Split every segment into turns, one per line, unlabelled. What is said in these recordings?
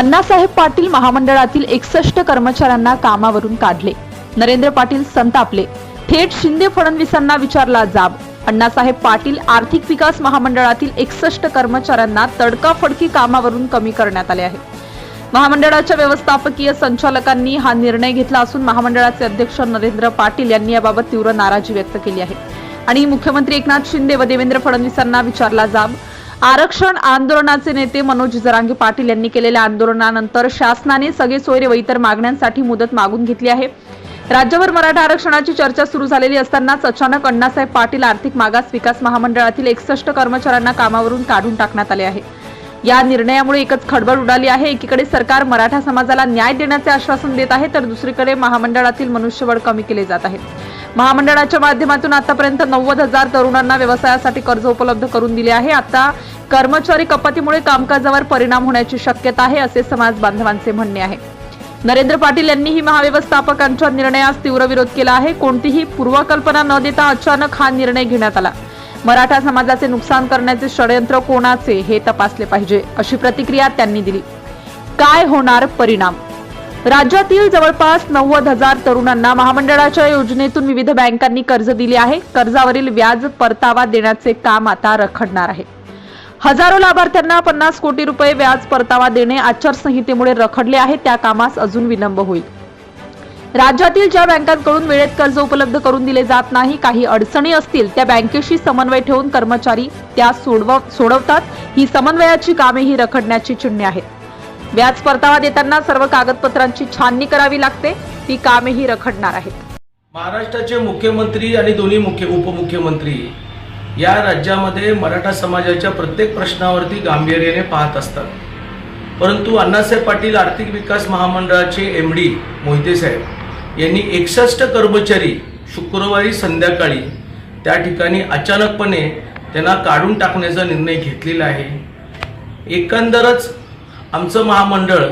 अण्णासाहेब पाटील महामंडळातील एकसष्ट कर्मचाऱ्यांना कामावरून काढले. नरेंद्र पाटील संतापले. थेट शिंदे फडणवीसांना विचारला जाब. अण्णासाहेब पाटील आर्थिक विकास महामंडळातील एकसष्ट कर्मचाऱ्यांना तडकाफडकी कामावरून कमी करण्यात आले आहे. महामंडळाच्या व्यवस्थापकीय संचालकांनी हा निर्णय घेतला असून महामंडळाचे अध्यक्ष नरेंद्र पाटील यांनी याबाबत तीव्र नाराजी व्यक्त केली आहे. आणि मुख्यमंत्री एकनाथ शिंदे व देवेंद्र फडणवीसांना विचारला जाब. आरक्षण आंदोलनाचे नेते मनोज जरांगे पाटील यांनी केलेल्या आंदोलनानंतर शासनाने सगळे सोयरे व इतर मागण्यांसाठी मुदत मागून घेतली आहे. राज्यभर मराठा आरक्षणाची चर्चा सुरू झालेली असतानाच अचानक अण्णासाहेब पाटील आर्थिक मागास विकास महामंडळातील एकसष्ट कर्मचाऱ्यांना कामावरून काढून टाकण्यात आले आहे. या निर्णयामुळे एकच खडबड उडाली आहे. एकीकडे सरकार मराठा समाजाला न्याय देण्याचे आश्वासन देत आहे तर दुसरीकडे महामंडळातील मनुष्यबळ कमी केले जात आहे. महामंडळाच्या माध्यमातून आतापर्यंत नव्वद हजार तरुणांना व्यवसायासाठी कर्ज उपलब्ध करून दिले आहे. आता कर्मचारी कपातीमुळे कामकाजावर परिणाम होण्याची शक्यता आहे असे समाज बांधवांचे म्हणणे आहे. नरेंद्र पाटील यांनीही महाव्यवस्थापकांच्या निर्णयास तीव्र विरोध केला आहे. कोणतीही पूर्वकल्पना न देता अचानक हा निर्णय घेण्यात आला. मराठा समाजाचे नुकसान करण्याचे षडयंत्र कोणाचे हे तपासले पाहिजे अशी प्रतिक्रिया त्यांनी दिली. काय होणार परिणाम? राज्यातील जवळपास नव्वद हजार तरुणांना महामंडळाच्या योजनेतून विविध बँकांनी कर्ज दिले आहे. कर्जावरील व्याज परतावा देण्याचे काम आता रखडणार आहे. हजारो लाभार्थ्यांना पन्नास कोटी रुपये व्याज परतावा देणे आचारसंहितेमुळे रखडले आहे. त्या कामास अजून विलंब होईल. राज्यातील ज्या बँकांकडून वेळेत कर्ज उपलब्ध करून दिले जात नाही काही अडचणी असतील त्या बँकेशी समन्वय ठेवून कर्मचारी त्या सोडव सोडवतात. ही समन्वयाची कामेही रखडण्याची चिन्हे आहेत. व्याज परतावा देताना सर्व कागदपत्रांची छाननी करावी लागते. ती कामेही रखडणार आहेत.
महाराष्ट्राचे मुख्यमंत्री आणि दोन्ही मुख्य उपमुख्यमंत्री या राज्यामध्ये मराठा समाजाच्या प्रत्येक प्रश्नावरती गांभीर्याने पाहत असतात. परंतु अण्णासाहेब पाटील आर्थिक विकास महामंडळाचे एम डी मोहिते साहेब यांनी एकसष्ट कर्मचारी शुक्रवारी संध्याकाळी त्या ठिकाणी अचानकपणे त्यांना काढून टाकण्याचा निर्णय घेतलेला आहे. एकंदरच आमचं महामंडळ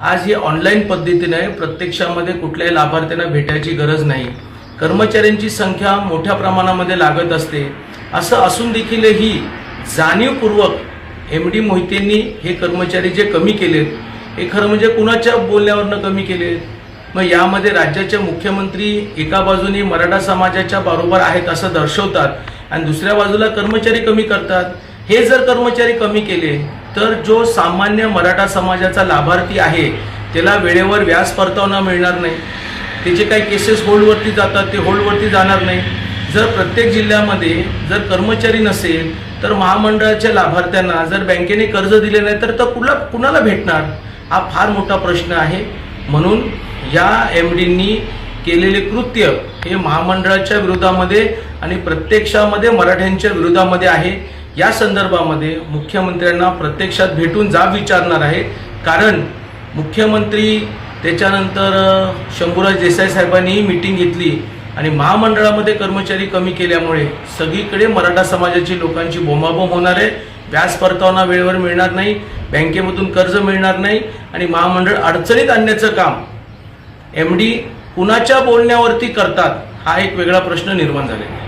आज हे ऑनलाईन पद्धतीने प्रत्यक्षामध्ये कुठल्याही लाभार्थ्यांना भेटायची गरज नाही. कर्मचाऱ्यांची संख्या मोठ्या प्रमाणामध्ये लागत असते. असं असून देखीलही जाणीवपूर्वक एम डी मोहितेंनी हे कर्मचारी जे कमी केलेत हे खरं म्हणजे कुणाच्या बोलण्यावरनं कमी केलेत? मग यामध्ये राज्याचे मुख्यमंत्री एका बाजूने मराठा समाजाच्या बरोबर आहेत असं दर्शवतात आणि दुसऱ्या बाजूला कर्मचारी कमी करतात. हे जर कर्मचारी कमी केले तर जो सामान्य मराठा समाजाचा लाभार्थी आहे त्याला वेळेवर व्याज परतावा मिळणार नाही. त्याचे काही केसेस होल्डवरती जातात ते होल्डवरती जाणार नाही. जर प्रत्येक जिल्ह्यामध्ये जर कर्मचारी नसेल तर महामंडळाच्या लाभार्थ्यांना जर बँकेने कर्ज दिले नाही तर तर कुणा कुणाला भेटणार? हा फार मोठा प्रश्न आहे. म्हणून या एम डींनी केलेले कृत्य हे महामंडळाच्या विरोधामध्ये आणि प्रत्यक्षामध्ये मराठ्यांच्या विरोधामध्ये आहे. या संदर्भामध्ये मुख्यमंत्र्यांना प्रत्यक्षात भेटून जाब विचारणार आहे. कारण मुख्यमंत्री त्याच्यानंतर शंभूराज देसाई साहेबांनीही मिटिंग घेतली आणि महामंडळामध्ये कर्मचारी कमी केल्यामुळे सगळीकडे मराठा समाजाची लोकांची बोंबाबोंब होणार आहे. व्याज परतावना वेळेवर मिळणार नाही बँकेमधून कर्ज मिळणार नाही आणि महामंडळ अडचणीत आणण्याचं काम एम डी कुणाच्या बोलण्यावरती करतात हा एक वेगळा प्रश्न निर्माण झालेला आहे.